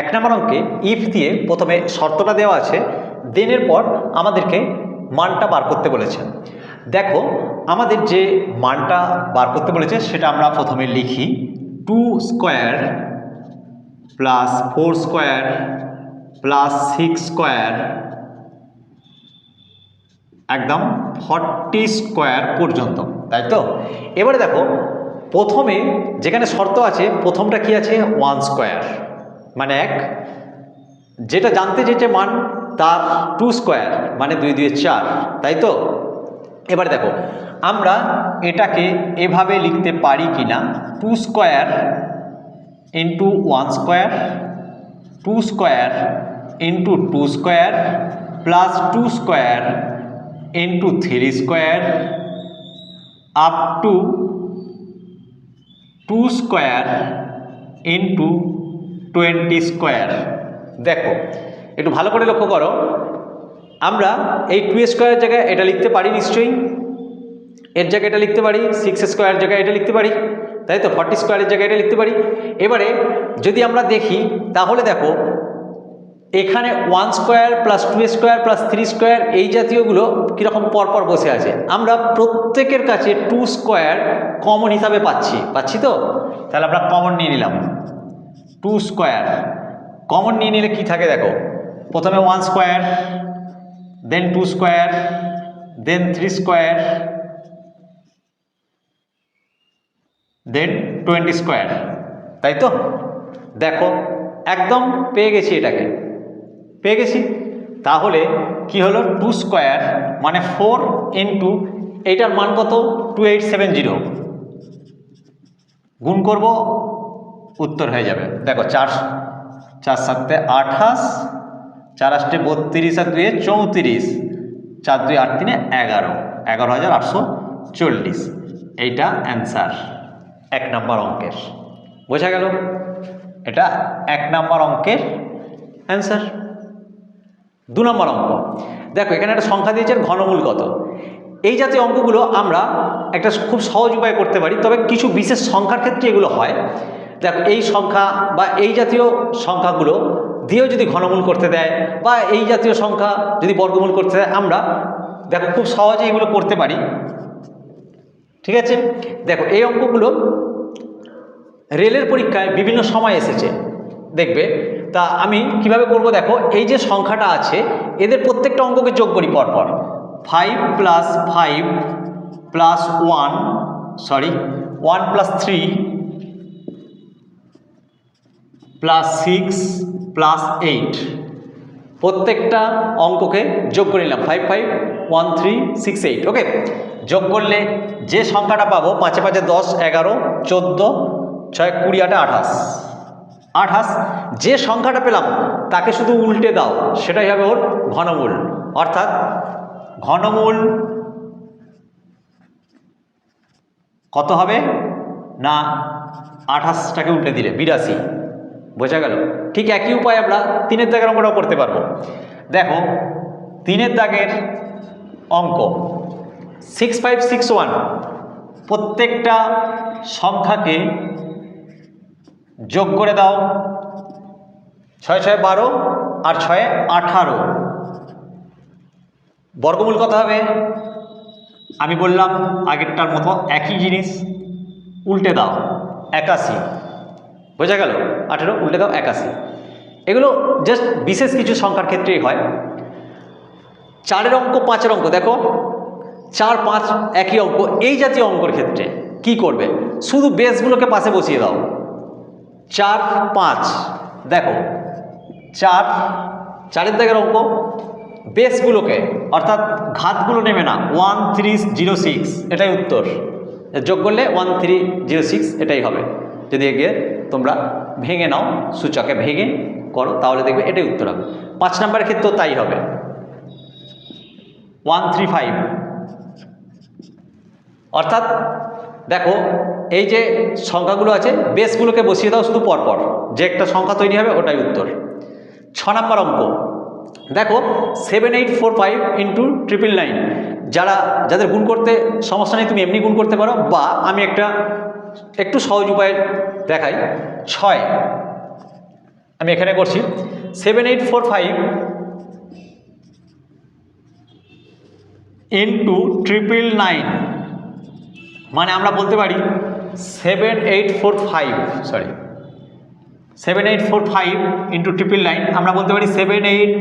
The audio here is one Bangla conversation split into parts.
এক নম্বর অঙ্কে ইফ দিয়ে প্রথমে শর্তটা দেওয়া আছে দেনের পর আমাদেরকে মানটা বার করতে বলেছে। দেখো, আমাদের যে মানটা বার করতে বলেছে, সেটা আমরা প্রথমে লিখি two square plus four square plus six square একদম ফর্টি স্কোয়ার পর্যন্ত, তাই তো? এবারে দেখো, প্রথমে যেখানে শর্ত আছে, প্রথমটা কি আছে? ওয়ান স্কোয়ার মানে এক, যেটা জানতে চেয়েছে মান তার টু স্কোয়ার মানে দুই দুই চার, তাই তো? এবার দেখো, আমরা এটাকে এভাবে লিখতে পারি কি না two square into one square two square into two square plus two square into three square up to two square into twenty square. দেখো, একটু ভালো করে লক্ষ্য করো। আমরা এই টু স্কোয়ার জায়গায় এটা লিখতে পারি নিশ্চয়ই। এর জায়গায় এটা লিখতে পারি, সিক্স স্কোয়ার জায়গায় এটা লিখতে পারি। তাই তো? ফর্টি স্কোয়ারের জায়গায় এটা লিখতে পারি। এবারে যদি আমরা দেখি, তাহলে দেখো, এখানে one square plus two square plus three square এই জাতীয়গুলো কীরকম পরপর বসে আছে? আমরা প্রত্যেকের কাছে টু স্কোয়ার কমন হিসাবে পাচ্ছি। পাচ্ছি তো? তাহলে আমরা কমন নিয়ে নিলাম। Two square. কমন নিয়ে নিলে কি থাকে দেখো? প্রথমে one square then two square then three square then twenty square তাই তো? দেখো, একদম পেয়ে গেছি এটাকে। পেয়ে গেছি? তাহলে কি হলো? টু স্কোয়ার মানে ফোর ইন্টু এইটার মান কত? টু এইট সেভেন জিরো গুণ করব উত্তর হয়ে যাবে। দেখো, চার চার সাতে আঠাশ, চার আষ্টে বত্রিশ, আর দুয়ে চৌত্রিশ, চার দুই আট তিনে এগারো এগারো হাজার আটশো চল্লিশ। এইটা অ্যান্সার এক নম্বর অঙ্কের। বোঝা গেল? এটা এক নম্বর অঙ্কের অ্যান্সার দু নম্বর অঙ্ক। দেখো, এখানে একটা সংখ্যা দিয়েছে ঘনমূল কত। এই জাতীয় অঙ্কগুলো আমরা একটা খুব সহজ উপায়ে করতে পারি, তবে কিছু বিশেষ সংখ্যার ক্ষেত্রে এগুলো হয়। দেখো, এই সংখ্যা বা এই জাতীয় সংখ্যাগুলো দিয়েও যদি ঘনমূল করতে দেয় বা এই জাতীয় সংখ্যা যদি বর্গমূল করতে দেয় আমরা, দেখো, খুব সহজে এগুলো করতে পারি। ঠিক আছে? দেখো, এই অঙ্কগুলো রেলের পরীক্ষায় বিভিন্ন সময় এসেছে। দেখবে, তা আমি কীভাবে করব দেখো, এই যে সংখ্যাটা আছে, এদের প্রত্যেকটা অঙ্ককে যোগ করি পরপর। Five plus five plus one sorry one plus three plus six plus eight প্রত্যেকটা অঙ্ককে যোগ করে নিলাম five five one three six eight okay যোগ করলে যে সংখ্যাটা পাবো, পাঁচে পাঁচে দশ, এগারো, চোদ্দ, ছয়, কুড়ি, আটে আঠাশ। আঠাশ, যে সংখ্যাটা পেলাম, তাকে শুধু উল্টে দাও, সেটাই হবে ওর ঘনমূল। অর্থাৎ ঘনমূল কত হবে? না, আঠাশটাকে উল্টে দিলে, বিরাশি। বোঝা গেল? ঠিক একই উপায় আমরা তিনের দাগের অঙ্কটাও করতে পারব। দেখো, তিনের দাগের অঙ্ক সিক্স ফাইভ সিক্স ওয়ান প্রত্যেকটা সংখ্যাকে যোগ করে দাও। ছয় ছয় বারো আর ছয় আঠারো। বর্গমূল কত হবে? আমি বললাম আগেরটার মতো একই জিনিস, উল্টে দাও, একাশি। বোঝা গেল? আঠেরো, উল্টে দাও একাশি। এগুলো জাস্ট বিশেষ কিছু সংখ্যার ক্ষেত্রেই হয়। চারের অঙ্ক, পাঁচের অঙ্ক, দেখো। চার, পাঁচ, একই অঙ্ক, এই জাতীয় অঙ্কর ক্ষেত্রে কি করবে? শুধু বেসগুলোকে পাশে বসিয়ে দাও। চার, পাঁচ, দেখো। চার, চারের দাগের অঙ্ক, বেসগুলোকে, অর্থাৎ ঘাতগুলো নেবে না। ওয়ান, থ্রি, জিরো, সিক্স, এটাই উত্তর। যোগ করলে ওয়ান, থ্রি, জিরো, সিক্স, এটাই হবে। যদি এগিয়ে তোমরা ভেঙে নাও, সূচকে ভেঙে করো, তাহলে দেখবে এটাই উত্তর হবে। পাঁচ নাম্বারের ক্ষেত্রেও তাই হবে। ওয়ান থ্রি ফাইভ অর্থাৎ দেখো, এই যে সংখ্যাগুলো আছে, বেসগুলোকে বসিয়ে দাও শুধু পরপর। যে একটা সংখ্যা তৈরি হবে, ওটাই উত্তর। ছ নম্বর অঙ্ক। দেখো seven eight four five into triple nine যারা, যাদের গুণ করতে সমস্যা নেই, তুমি এমনি গুণ করতে পারো, বা আমি একটা একটু সহজ উপায়ে দেখাই। ছয়। আমি এখানে করছি। Seven eight four five into triple nine মানে আমরা বলতে পারি seven eight four five sorry seven eight four five into triple nine আমরা বলতে পারি seven eight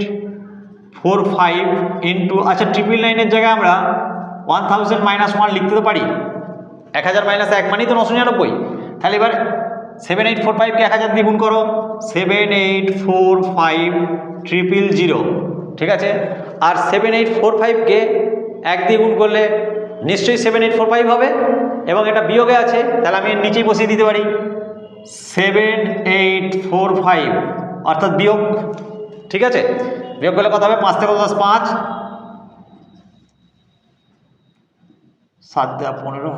four five into আচ্ছা ট্রিপল নাইনের জায়গায় আমরা ওয়ান থাউজেন্ড মাইনাস ওয়ান লিখতে তো পারি। এক হাজার মাইনাস এক মানেই তো নশো নিরানব্বই। তাহলে এবার সেভেন এইট ফোর ফাইভকে এক হাজার দিয়ে গুণ করো। Seven eight four five triple zero ঠিক আছে? আর সেভেন এইট ফোর ফাইভকে এক দিয়ে গুণ করলে নিশ্চয়ই সেভেন এইট ফোর ফাইভ হবে এবং এটা বিয়োগে আছে, তাহলে আমি নিচেই বসিয়ে দিতে পারি। সেভেন এইট ফোর ফাইভ অর্থাৎ বিয়োগ। ঠিক আছে? বিয়োগ করলে কত হবে? পাঁচ থেকে দশ, পাঁচ। সাত দেওয়া পনেরো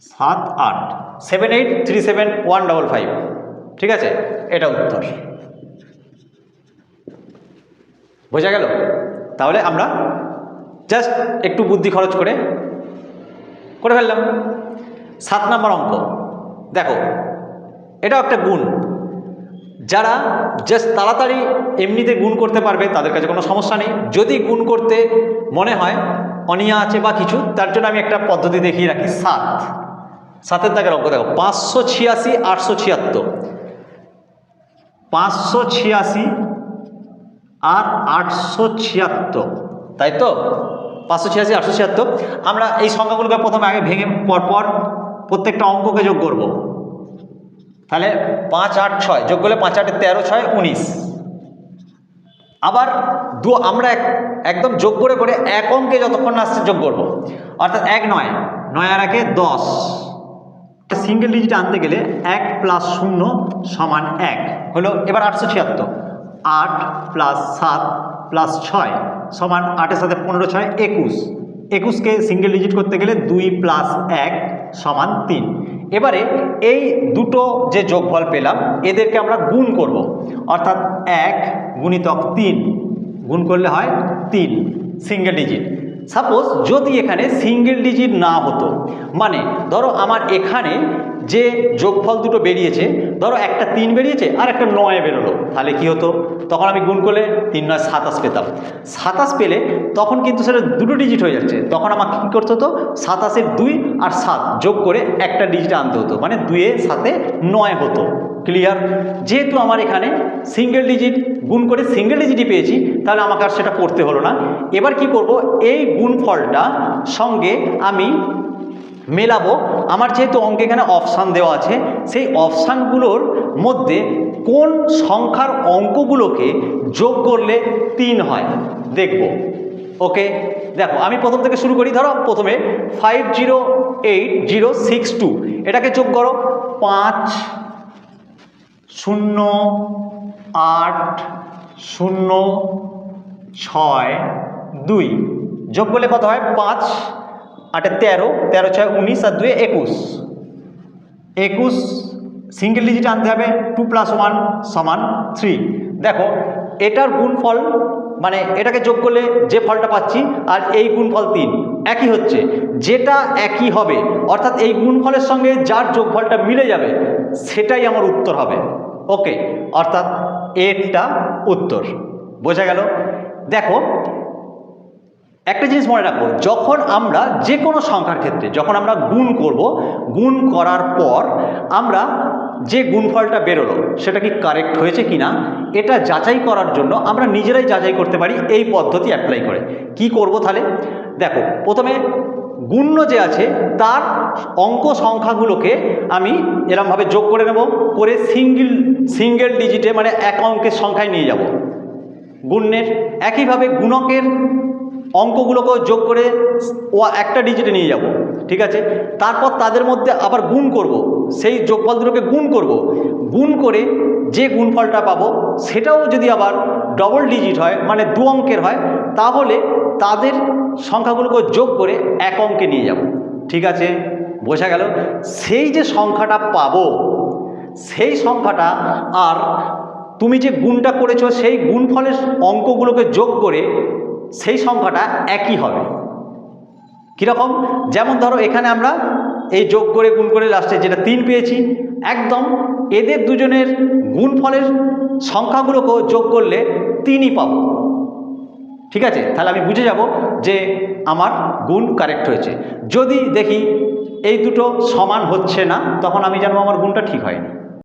সাত, আট seven eight three seven one double five ঠিক আছে? এটা উত্তর। বোঝা গেল? তাহলে আমরা জাস্ট একটু বুদ্ধি খরচ করে করে ফেললাম। সাত নম্বর অঙ্ক। দেখো, এটাও একটা গুণ। যারা জাস্ট তাড়াতাড়ি এমনিতে গুণ করতে পারবে, তাদের কাছে কোনো সমস্যা নেই। যদি গুণ করতে মনে হয় অনিয়া আছে বা কিছু, তার জন্য আমি একটা পদ্ধতি দেখিয়ে রাখি, সাত। সাতের দাগের অঙ্ক দেখো, পাঁচশো ছিয়াশি, আটশো ছিয়াত্তর। পাঁচশো ছিয়াশি আর আটশো ছিয়াত্তর, তাই তো? পাঁচশো ছিয়াশি, আটশো ছিয়াত্তর। আমরা এই সংখ্যাগুলোকে প্রথমে আগে ভেঙে পরপর প্রত্যেকটা অঙ্ককে যোগ করব। তাহলে পাঁচ, আট, ছয়, যোগ করলে পাঁচ, আটে তেরো, ছয়, উনিশ। আবার দু, আমরা এক, একদম যোগ করে করে এক অঙ্কে যতক্ষণ না আসছে যোগ করব। অর্থাৎ এক নয় নয় আর একে দশ। সিঙ্গেল ডিজিট আনতে গেলে এক প্লাস শূন্য সমান এক। হলো এবার আটশো ছিয়াত্তর। আট প্লাস সাত প্লাস ছয় সমান আটের সাথে পনেরো ছয়, একুশ। একুশকে সিঙ্গেল ডিজিট করতে গেলে দুই প্লাস এক সমান তিন। এবারে এই দুটো যে যোগফল পেলাম, এদেরকে আমরা গুণ করব। অর্থাৎ এক গুণিতক তিন। গুণ করলে হয় তিন সিঙ্গেল ডিজিট সাপোজ যদি এখানে সিঙ্গেল ডিজিট না হতো মানে ধরো আমার এখানে যে যোগফল দুটো বেরিয়েছে, ধরো একটা তিন বেরিয়েছে আর একটা নয় বেরোলো, তাহলে কি হতো? তখন আমি গুণ করলে তিন নয় সাতাশ পেতাম। সাতাশ পেলে তখন কিন্তু সেটা দুটো ডিজিট হয়ে যাচ্ছে। তখন আমাকে কী করতে হতো? সাতাশের দুই আর সাত যোগ করে একটা ডিজিট আনতে হতো। মানে দুইয়ের সাথে নয় হতো। ক্লিয়ার যেহেতু আমার এখানে সিঙ্গেল ডিজিট গুণ করে সিঙ্গেল ডিজিটই পেয়েছি, তাহলে আমাকে আর সেটা করতে হলো না। এবার কি করব? এই গুণফলটা সঙ্গে আমি মেলাবো। আমার যেহেতু অঙ্কে এখানে অপশান দেওয়া আছে, সেই অপশানগুলোর মধ্যে কোন সংখ্যার অঙ্কগুলোকে যোগ করলে তিন হয়? দেখব। ওকে? দেখো, আমি প্রথম থেকে শুরু করি, ধরো প্রথমে five zero eight zero six two এটাকে যোগ করো, পাঁচ শূন্য আট শূন্য ছয় দুই, যোগ করলে কত হয়? পাঁচ আটে তেরো তেরো ছয় উনিশ আর দুই একুশ। একুশ সিঙ্গেল ডিজিট আনতে হবে টু প্লাস ওয়ান সমান থ্রি দেখো, এটার গুণফল মানে এটাকে যোগ করলে যে ফলটা পাচ্ছি আর এই গুণফল তিন। একই হচ্ছে, যেটা একই হবে, অর্থাৎ এই গুণফলের সঙ্গে যার যোগফলটা মিলে যাবে, সেটাই আমার উত্তর হবে। ওকে, অর্থাৎ এরটা উত্তর। বোঝা গেল? দেখো একটা জিনিস মনে রাখো যখন আমরা যে কোনো সংখ্যার ক্ষেত্রে, যখন আমরা গুণ করব, গুণ করার পর আমরা যে গুণফলটা বেরোলো, সেটা কি কারেক্ট হয়েছে কি না এটা যাচাই করার জন্য আমরা নিজেরাই যাচাই করতে পারি, এই পদ্ধতি অ্যাপ্লাই করে। কি করব তাহলে? দেখো, প্রথমে গুণ্য যে আছে, তার অঙ্ক সংখ্যাগুলোকে আমি এরমভাবে যোগ করে নেব, করে সিঙ্গেল সিঙ্গেল ডিজিটে মানে এক অঙ্কের সংখ্যায় নিয়ে যাব। গুণ্যের একইভাবে গুণকের অঙ্কগুলোকেও যোগ করে ও একটা ডিজিটে নিয়ে যাব, ঠিক আছে? তারপর তাদের মধ্যে আবার গুণ করব, সেই যোগফল দুটোকে গুণ করব। গুণ করে যে গুণফলটা পাবো, সেটাও যদি আবার ডবল ডিজিট হয় মানে দু অঙ্কের হয়, তাহলে তাদের সংখ্যাগুলোকে যোগ করে এক অঙ্কে নিয়ে যাব, ঠিক আছে? বোঝা গেল? সেই যে সংখ্যাটা পাবো, সেই সংখ্যাটা আর তুমি যে গুণটা করেছ, সেই গুণফলের অঙ্কগুলোকে যোগ করে সেই সংখ্যাটা একই হবে। কীরকম? যেমন ধরো এখানে আমরা এই যোগ করে গুণ করে লাস্টে যেটা তিন পেয়েছি, একদম এদের দুজনের গুণফলের সংখ্যাগুলোকেও যোগ করলে তিনই পাব। ঠিক আছে? তাহলে আমি বুঝে যাব যে আমার গুণ কারেক্ট হয়েছে। যদি দেখি এই দুটো সমান হচ্ছে না, তখন আমি জানব আমার গুণটা ঠিক হয়নি।